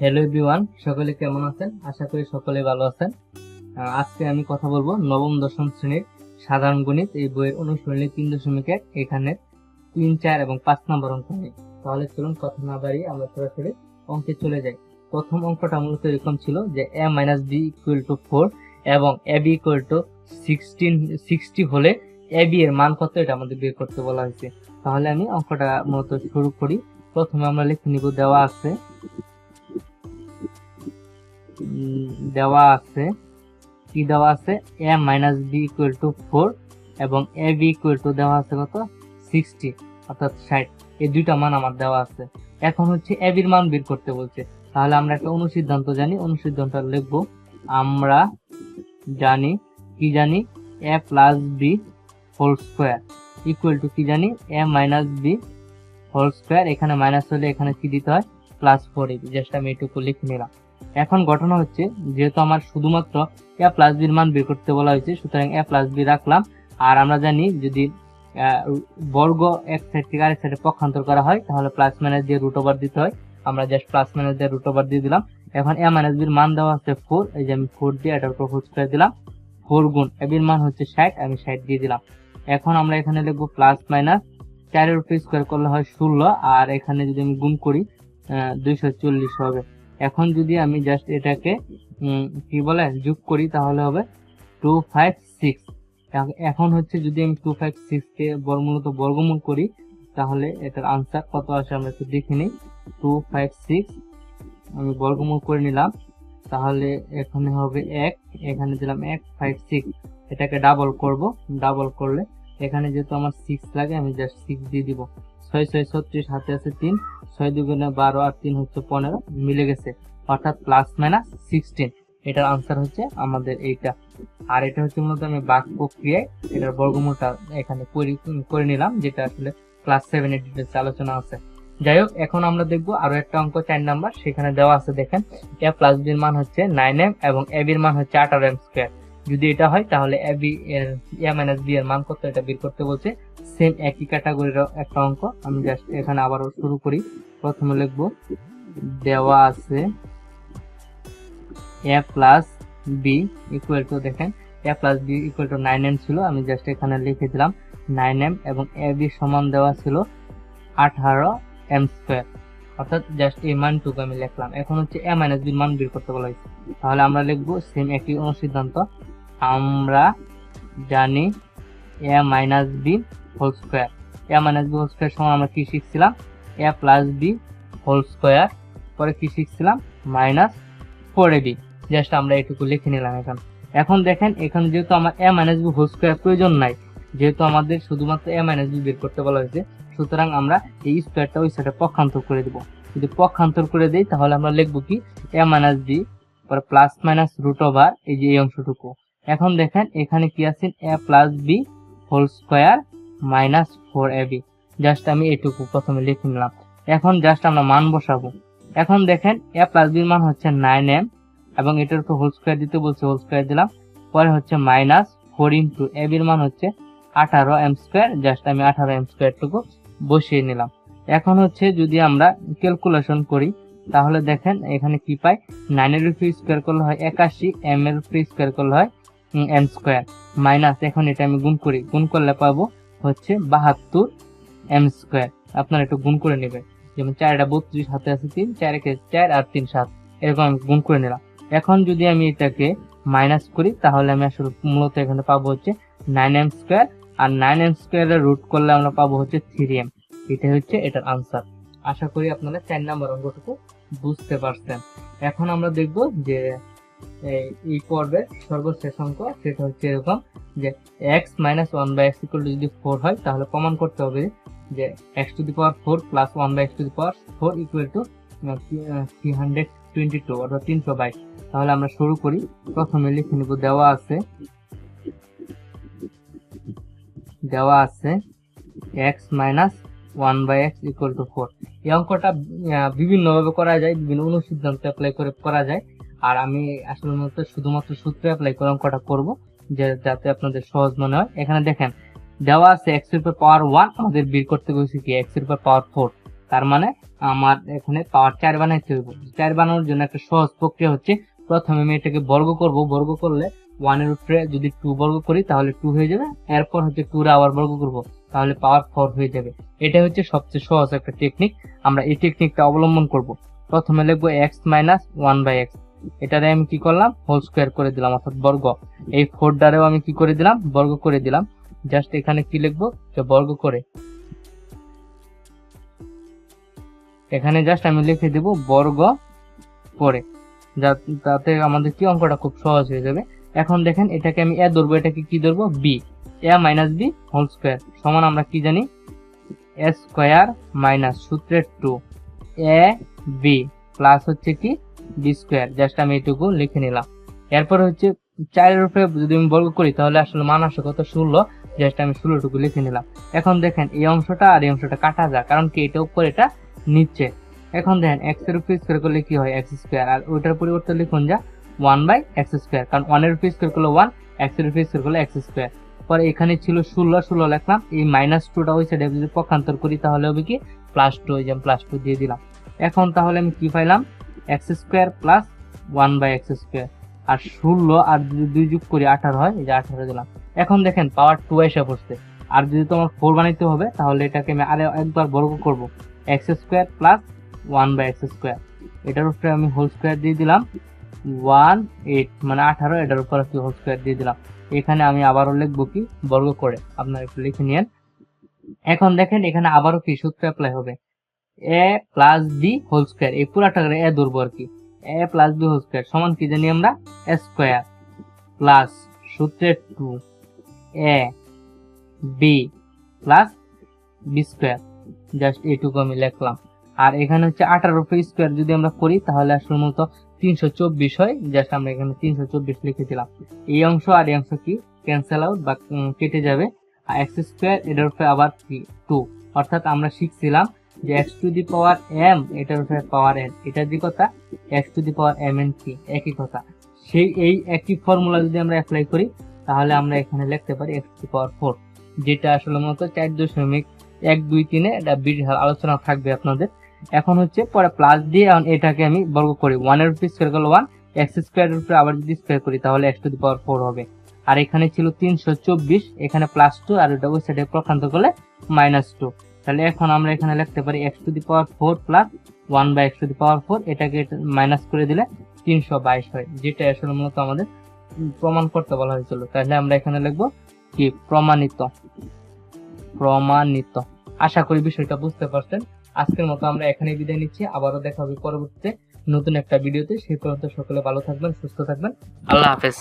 Hello everyone সকলে কেমন আছেন? আশা করি সকলে ভালো আছেন। আজকে আমি কথা বলব নবম, দশম শ্রেণির সাধারণ গণিত এই বইয়ের অনুশীলনী তিন দশমিক এক, এখানে তিন, চার এবং পাঁচ নম্বর অঙ্ক নিয়ে। তাহলে চলুন কথা না বাড়িয়ে আমরা সরাসরি অঙ্কে চলে যাই। প্রথম অঙ্কটা মূলত এরকম ছিল যে a minus b equal to four এবং a b equal to sixteen sixty হলে এ বি এর মান কত এটা আমাদের বের করতে বলা হয়েছে। তাহলে আমি অঙ্কটা মূলত শুরু করি। প্রথমে আমরা লিখে নিব দেওয়া আছে দেওয়া আছে, কি দেওয়া আছে? A minus b equal to four এবং এ বি ইকুয়াল টু দেওয়া আছে কত? সিক্সটি অর্থাৎ ষাট। এই দুইটা মান আমার দেওয়া আছে। এখন হচ্ছে এ বির মান বের করতে বলছে। তাহলে আমরা একটা অনুসিদ্ধান্ত জানি। অনুসিদ্ধান্ত লিখব, আমরা জানি, কি জানি? A plus b whole square equal to কি জানি? A minus b whole square এখানে মাইনাস হলে এখানে কি দিতে হয়? প্লাস ফোর এবি জাস্ট আমি এটুকু লিখে নিলাম। এখন ঘটনা হচ্ছে, যেহেতু আমার শুধুমাত্র এ প্লাস বির মান বের করতে বলা হয়েছে, সুতরাং এ প্লাস বি রাখলাম। আর আমরা জানি যদি বর্গ এক সাইড থেকে আরেক সাইডে পক্ষান্তর করা হয়, তাহলে প্লাস মাইনাস দিয়ে রুট ওভার দিতে হয়। আমরা জাস্ট প্লাস মাইনাস দিয়ে রুট ওভার দিয়ে দিলাম। এখন এ মাইনাস বির মান দেওয়া আছে ফোর এই যে আমি ফোর দিয়ে এটার উপর হোল স্কোয়ার দিলাম। ফোর গুণ এ বির মান হচ্ছে ষাট, আমি ষাট দিয়ে দিলাম। এখন আমরা এখানে লিখব প্লাস মাইনাস চারের উপর স্কোয়ার করলে হয় ষোলো, আর এখানে যদি আমি গুণ করি দুইশো চল্লিশ হবে। এখন যদি আমি জাস্ট এটাকে কি বলে, যোগ করি, তাহলে হবে টু ফাইভ সিক্স এখন হচ্ছে যদি আমি টু ফাইভ সিক্স কে বর্গমূলত বর্গমূল করি, তাহলে এটার আনসার কত আসে আমরা একটু দেখে নিই। টু ফাইভ সিক্স আমি বর্গমূল করে নিলাম, তাহলে এখানে হবে এক, এখানে দিলাম এক ফাইভ সিক্স এটাকে ডাবল করব ডাবল করলে এখানে যেহেতু আমার সিক্স লাগে, আমি জাস্ট সিক্স দিয়ে দিব। ছয় ছয়, ছত্রিশ, হাতে আছে তিন। ছয় দুগুণে বারো আর তিন হচ্ছে পনেরো। মিলে গেছে অর্থাৎ প্লাস মাইনাস সিক্সটিন এটার আনসার হচ্ছে আমাদের এইটা। আর এটা হচ্ছে মূলত আমি বাক প্রক্রিয়ায় এটার বর্গমূলটা এখানে করে নিলাম, যেটা আসলে ক্লাস সেভেন এর ডিটেলস আলোচনা আছে। যাই হোক, এখন আমরা দেখব আরও একটা অঙ্ক, চার নাম্বার সেখানে দেওয়া আছে, দেখেন। এ প্লাস বির মান হচ্ছে নাইন এম এবং এ বির মান হচ্ছে আঠারো এম স্কোয়ার যদি এটা হয়, তাহলে এ বি এর এ মাইনাস বি এর মান কত? এটা বের করতে বলছে সেম একই ক্যাটাগরির একটা অঙ্ক। আমি জাস্ট এখানে আবারও শুরু করি। প্রথমে লিখব, দেওয়া আছে a plus b equal to দেখেন a plus b equal to nine m ছিল। আমি জাস্ট এখানে লিখে দিলাম নাইন এম এবং এ বি সমান দেওয়া ছিল আঠারো এম স্কোয়ার অর্থাৎ জাস্ট এই মানটুকু আমি লিখলাম। এখন হচ্ছে এ মাইনাস বির মান বের করতে বলা হয়েছে। তাহলে আমরা লিখব সেম একই অনুসিদ্ধান্ত। আমরা জানি a minus b whole square. A minus b whole square সমান আমরা কি শিখছিলাম? A plus b whole square, পরে কি শিখছিলাম? Minus four a b. Just আমরা এটুকু লিখে নিলাম এখন। এখন দেখেন, এখানে যেহেতু আমার a minus b whole square প্রয়োজন নাই, যেহেতু আমাদের শুধুমাত্র এ মাইনাস বি বের করতে বলা হয়েছে, সুতরাং আমরা এই স্কোয়ারটা ওই সাইডে পক্ষান্তর করে দেবো। যদি পক্ষান্তর করে দেই, তাহলে আমরা লিখব কি? এ মাইনাস বি, পরে প্লাস মাইনাস রুট ওভার, এই যে এই অংশটুকু। এখন দেখেন, এখানে কি আছে? A plus b whole square minus four a b. Just আমি এটুকু প্রথমে লিখে নিলাম। এখন জাস্ট আমরা মান বসাবো। এখন দেখেন, এ প্লাস বির মান হচ্ছে নাইন এম, এবং এটার উপর হোল স্কোয়ার দিতে বলছে, হোল স্কোয়ার দিলাম। পরে হচ্ছে মাইনাস ফোর ইন্টু এ বির মান হচ্ছে আঠারো এম স্কোয়ার। জাস্ট আমি আঠারো এম স্কোয়ারটুকু বসিয়ে নিলাম। এখন হচ্ছে যদি আমরা ক্যালকুলেশন করি, তাহলে দেখেন, এখানে কি পাই? নাইনের উপরে স্কোয়ার করলে হয় একাশি, এম এর উপরে স্কোয়ার করলে হয় এম স্কোয়ার। মাইনাস, এখন এটা আমি গুণ করি। গুণ করলে পাবো হচ্ছে বাহাত্তর এম স্কোয়ার আপনারা একটু গুণ করে নেবেন। যেমন চারটা বত্রিশ হাতে আছে তিন, চার একে চার আর তিন, সাত। এরকম আমি গুণ করে নিলাম। এখন যদি আমি এটাকে মাইনাস করি, তাহলে আমি আসলে মূলত এখানে পাবো হচ্ছে নাইন এম স্কোয়ার আর নাইন এম স্কোয়ারের রুট করলে আমরা পাবো হচ্ছে থ্রি এম এটা হচ্ছে এটার আনসার আশা করি আপনারা চার নাম্বার অঙ্কটুকু বুঝতে পারছেন। এখন আমরা দেখব যে এই পর্বের সর্বশেষ অঙ্ক সেটা হচ্ছে এরকম যে x minus one by x equal to যদি ফোর হয়, তাহলে প্রমাণ করতে হবে যে x to the power four plus one by x to the power four equal to three hundred twenty two অর্থাৎ তিনশো বাইশ। তাহলে আমরা শুরু করি, প্রথমে লিখে নিব, দেওয়া আছে দেওয়া আছে x minus one by x equal to four এই অঙ্কটা বিভিন্নভাবে করা যায়, বিভিন্ন অনুসিদ্ধান্ত অ্যাপ্লাই করে, করা যায়। আর আমি আসলে মূলত শুধুমাত্র সূত্রে অ্যাপ্লাই করলাম অঙ্কটা করব, যে যাতে আপনাদের সহজ মনে হয়। এখানে দেখেন, দেওয়া আছে এক্সের পাওয়ার ওয়ান আমাদের বের করতে বলছি কি এক্সের পাওয়ার ফোর তার মানে আমার এখানে পাওয়ার চার বানাইতে হইব। চার বানানোর জন্য একটা সহজ প্রক্রিয়া হচ্ছে, প্রথমে আমি এটাকে বর্গ করব। বর্গ করলে ওয়ানের উপরে যদি টু বর্গ করি, তাহলে টু হয়ে যাবে। এরপর হচ্ছে টু আবার বর্গ করব, তাহলে পাওয়ার ফোর হয়ে যাবে। এটা হচ্ছে সবচেয়ে সহজ একটা টেকনিক আমরা এই টেকনিকটা অবলম্বন করব। প্রথমে লিখব x minus one by x এটারে আমি কি করলাম? হোল স্কোয়ার করে দিলাম, অর্থাৎ বর্গ। এই ফোর দ্বারাও আমি কি করে দিলাম? বর্গ করে দিলাম। জাস্ট এখানে কি লিখব? যে বর্গ করে। এখানে জাস্ট আমি লিখে দেব বর্গ করে। যা- তাতে আমাদের কি অঙ্কটা খুব সহজ হয়ে যাবে। এখন দেখেন, এটাকে আমি এ ধরবো, এটাকে কি ধরবো? B a minus b whole square সমান আমরা কি জানি? এ স্কোয়ার মাইনাস সূত্রের টু এ বি প্লাস হচ্ছে কি? বি স্কোয়ার জাস্ট আমি এটুকু লিখে নিলাম। এরপর হচ্ছে চারের উপরে যদি আমি বর্গ করি, তাহলে আসলে মান আসে কত? ষোলো। জাস্ট আমি ষোলোটুকু লিখে নিলাম। এখন দেখেন এই অংশটা আর এই অংশটা কাটা যায় কারণ কি এটা উপর, এটা নিচে। এখন দেখেন এক্সের উপর স্কোয়ার করলে কি হয়? এক্স স্কোয়ার আর ওইটার পরিবর্তে লিখুন যা? ওয়ান বাই এক্স স্কোয়ার কারণ ওয়ানের উপর স্কোয়ার করলে ওয়ান এক্সের উপর স্কোয়ার করলে এক্স স্কোয়ার পরে এখানে ছিল ষোলো ষোলো লিখলাম। এই মাইনাস টুটা ওই সাইডে যদি পক্ষান্তর করি, তাহলে হবে কি? প্লাস টু ওই যে প্লাস টু দিয়ে দিলাম। এখন তাহলে আমি কি পাইলাম? X square plus one by x square. আর ষোলো আর যদি দুই যোগ করি আঠারো হয়, এই যে আঠারো দিলাম। এখন দেখেন পাওয়ার টু এসে পড়ছে। আর যদি তোমার ফোর বানাইতে হবে, তাহলে এটাকে আমি আরও একবার বর্গ করব। X square plus one by x square. এটার উপরে আমি হোল স্কোয়ার দিয়ে দিলাম। ওয়ান এইট মানে আঠারো, এটার উপর কি হোল স্কোয়ার দিয়ে দিলাম। এখানে আমি আবারও লিখব কি? বর্গ করে। আপনারা একটু লিখে নিয়েন। এখন দেখেন, এখানে আবারও কি সূত্র অ্যাপ্লাই হবে? A plus b whole square এই পুরাটা এ ধরবো আর কি। A plus b whole square সমান কি জানি আমরা? এ স্কোয়ার প্লাস সূত্রের two a b plus b square just এইটুকু আমি লিখলাম। আর এখানে হচ্ছে আঠারো স্কোয়ার যদি আমরা করি, তাহলে আসলে মূলত তিনশো চব্বিশ হয়। জাস্ট আমরা এখানে তিনশো চব্বিশ লিখে দিলাম। এই অংশ আর এই অংশ কি? ক্যান্সেল আউট বা কেটে যাবে। আর এক্স স্কোয়ার এটার উপরে আবার টু অর্থাৎ আমরা শিখছিলাম যে x to the power m এটার উপরে পাওয়ার এন এটার দি কথা x to the power m n কি একই কথা। সেই, এই একই ফর্মুলা যদি আমরা অ্যাপ্লাই করি, তাহলে আমরা এখানে লিখতে পারি x to the power four যেটা আসলে মূলত চার দশমিক এক দুই তিনে এটা আলোচনা থাকবে আপনাদের। এখন হচ্ছে পরে প্লাস দিয়ে এখন এটাকে আমি বর্গ করি। ওয়ানের উপরে স্কোয়ার করলে ওয়ান এক্স স্কোয়ারের উপরে আবার যদি স্কোয়ার করি, তাহলে x to the power four হবে। আর এখানে ছিল তিনশো চব্বিশ, এখানে প্লাস টু আর ওটা ওই সাইডে প্রকান্ত করলে মাইনাস টু তাহলে এখন আমরা এখানে লিখতে পারি x to the power four plus one by x to the power four এটাকে মাইনাস করে দিলে তিনশো বাইশ হয়, যেটা আসলে মূলত আমাদের প্রমাণ করতে বলা হয়েছিল। তাহলে আমরা এখানে লিখব কি? প্রমাণিত। প্রমাণিত। আশা করি বিষয়টা বুঝতে পারছেন। আজকের মতো আমরা এখানেই বিদায় নিচ্ছি। আবারও দেখা হবে পরবর্তীতে নতুন একটা ভিডিওতে। সেই পর্যন্ত সকলে ভালো থাকবেন, সুস্থ থাকবেন। আল্লাহ হাফেজ।